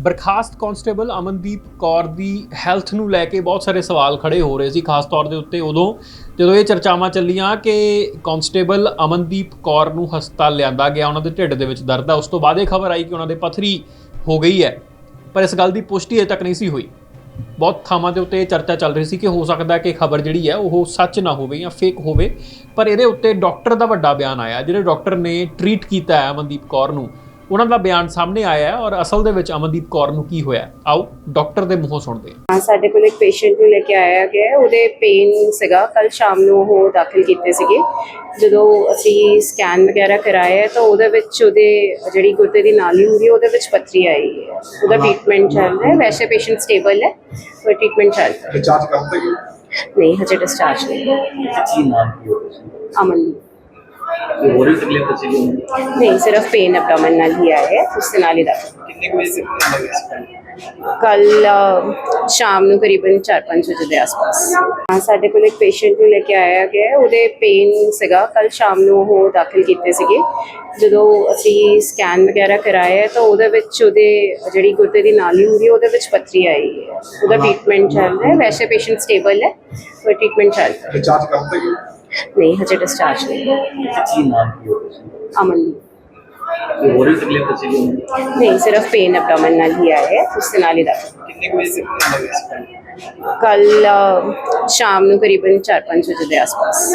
ਬਰਖਾਸਤ constable Amandeep Kaur ਦੀ health ਨੂੰ ਲੈ ਕੇ ਬਹੁਤ ਸਾਰੇ ਸਵਾਲ ਖੜੇ ਹੋ ਰਹੇ ਸੀ, ਖਾਸ ਤੌਰ ਦੇ ਉੱਤੇ ਉਦੋਂ, ਜਦੋਂ ਇਹ ਚਰਚਾਵਾਂ ਚੱਲੀਆਂ ਕਿ ਕਾਂਸਟੇਬਲ ਅਮਨਦੀਪ ਕੌਰ ਨੂੰ ਹਸਪਤਾਲ ਲਿਆਂਦਾ ਗਿਆ, ਉਹਨਾਂ ਦੇ ਢਿੱਡ ਦੇ ਵਿੱਚ ਦਰਦ ਹੈ ਉਸ ਤੋਂ ਬਾਅਦ ਇਹ ਖਬਰ ਆਈ ਕਿ ਉਹਨਾਂ ਦੇ ਪਥਰੀ ਹੋ ਗਈ ਹੈ। ਪਰ ਇਸ ਗੱਲ ਦੀ ਪੁਸ਼ਟੀ ਅਜੇ ਤੱਕ ਨਹੀਂ ਸੀ ਹੋਈ। ਬਹੁਤ ਥਾਵਾਂ ਦੇ ਉੱਤੇ ਇਹ ਚਰਚਾ ਚੱਲ ਰਹੀ ਸੀ ਕਿ ਹੋ ਸਕਦਾ ਕਿ ਖਬਰ ਜਿਹੜੀ ਹੈ ਉਹ ਸੱਚ ਨਾ ਹੋਵੇ ਜਾਂ ਫੇਕ ਹੋਵੇ, ਪਰ ਇਹਦੇ ਉੱਤੇ ਡਾਕਟਰ ਦਾ ਵੱਡਾ ਬਿਆਨ ਆਇਆ, ਜਿਹੜੇ ਡਾਕਟਰ ਨੇ ਟਰੀਟ ਕੀਤਾ ਹੈ ਅਮਨਦੀਪ ਕੌਰ ਨੂੰ। ਉਹਨਾਂ ਦਾ ਬਿਆਨ ਸਾਹਮਣੇ ਆਇਆ ਹੈ ਔਰ ਅਸਲ ਦੇ ਵਿੱਚ ਅਮਨਦੀਪ ਕੌਰ ਨੂੰ ਕੀ ਹੋਇਆ? ਆਓ ਡਾਕਟਰ ਦੇ ਮੂੰਹੋਂ ਸੁਣਦੇ ਹਾਂ। ਹਾਂ ਸਾਡੇ ਕੋਲ ਇੱਕ ਪੇਸ਼ੈਂਟ ਨੂੰ ਲੈ ਕੇ ਆਇਆ ਗਿਆ ਹੈ। ਉਹਦੇ ਪੇਨ ਸੀਗਾ। ਕੱਲ ਸ਼ਾਮ ਨੂੰ ਉਹ ਦਾਖਲ ਕੀਤੇ ਸੀਗੇ। ਜਦੋਂ ਅਸੀਂ ਸਕੈਨ ਵਗੈਰਾ ਕਰਾਇਆ ਤਾਂ ਉਹਦੇ ਵਿੱਚ ਉਹਦੇ ਜਿਹੜੀ ਗੁਰਦੇ ਦੀ ਨਾਲੀ ਹੁੰਦੀ ਹੈ ਉਹਦੇ ਵਿੱਚ ਪੱਥਰੀ ਆਈ ਹੈ। ਉਹਦਾ ਟ੍ਰੀਟਮੈਂਟ ਚੱਲ ਰਿਹਾ ਹੈ। ਵੈਸੇ ਪੇਸ਼ੈਂਟ ਸਟੇਬਲ ਹੈ ਪਰ ਟ੍ਰੀਟਮੈਂਟ ਚੱਲ ਰਿਹਾ ਕਰਦੇ ਹੋ ਹੈ। ਨਹੀਂ ਹਜੇ ਡਿਸਚਾਰਜ ਨਹੀਂ। ਕੀ ਨਾਮ ਕੀ ਹੋ ਸੀ ਅਮਨ ਕੋਈ ਹੋਰ ਤਕਲੀਫ? ਨਹੀਂ ਸਿਰਫ ਪੇਨ ਐਬਡੋਮਨ ਨਾਲ ਹੀ ਆਇਆ ਹੈ ਉਸ ਦੇ ਨਾਲ ਹੀ ਦਾਖਲ ਕਿੰਨੇ ਕੁ ਵਜੇ ਤੱਕ ਲੱਗੇ ਸੀ ਕੱਲ ਸ਼ਾਮ ਨੂੰ ਕਰੀਬਨ 4-5 ਵਜੇ ਦੇ ਆਸ-ਪਾਸ। ਹਾਂ ਸਾਡੇ ਕੋਲ ਇੱਕ ਪੇਸ਼ੈਂਟ ਨੂੰ ਲੈ ਕੇ ਆਇਆ ਗਿਆ ਹੈ। ਉਹਦੇ ਪੇਨ ਸੀਗਾ। ਕੱਲ ਸ਼ਾਮ ਨੂੰ ਉਹ ਦਾਖਲ ਕੀਤੇ ਸੀਗੇ। ਜਦੋਂ ਅਸੀਂ ਸਕੈਨ ਵਗੈਰਾ ਕਰਾਇਆ ਤਾਂ ਉਹਦੇ ਵਿੱਚ ਉਹਦੇ ਜਿਹੜੀ ਗੁਰਦੇ ਦੀ ਨਾਲੀ ਹੁੰਦੀ ਹੈ ਉਹਦੇ ਵਿੱਚ ਪੱਥਰੀ ਆਈ ਹੈ। ਉਹਦਾ ਟ੍ਰੀਟਮੈਂਟ ਚੱਲ ਰਿਹਾ ਹੈ। ਵੈਸੇ ਪੇਸ਼ੈਂਟ ਸਟੇਬਲ ਹੈ ਪਰ ਟ੍ਰੀਟਮੈਂਟ ਚੱਲ ਰਿਹਾ ਹੈ। ਨਹੀਂ ਹਜੇ ਡਿਸਚਾਰਜ ਨਹੀਂ ਕੀ ਨਾਮ ਕੀ ਹੋ ਸੀ? ਅਮਨ ਕੋਈ ਹੋਰ ਤਕਲੀਫ? ਨਹੀਂ ਸਿਰਫ ਪੇਨ ਐਬਡੋਮਨ ਨਾਲ ਹੀ ਆਇਆ ਹੈ ਉਸ ਦੇ ਨਾਲ ਹੀ ਦਾਖਲ ਕਿੰਨੇ ਕੁ ਵਜੇ ਤੱਕ ਲੱਗੇ ਸੀ? ਕੱਲ ਸ਼ਾਮ ਨੂੰ ਕਰੀਬਨ 4-5 ਵਜੇ ਦੇ ਆਸ-ਪਾਸ।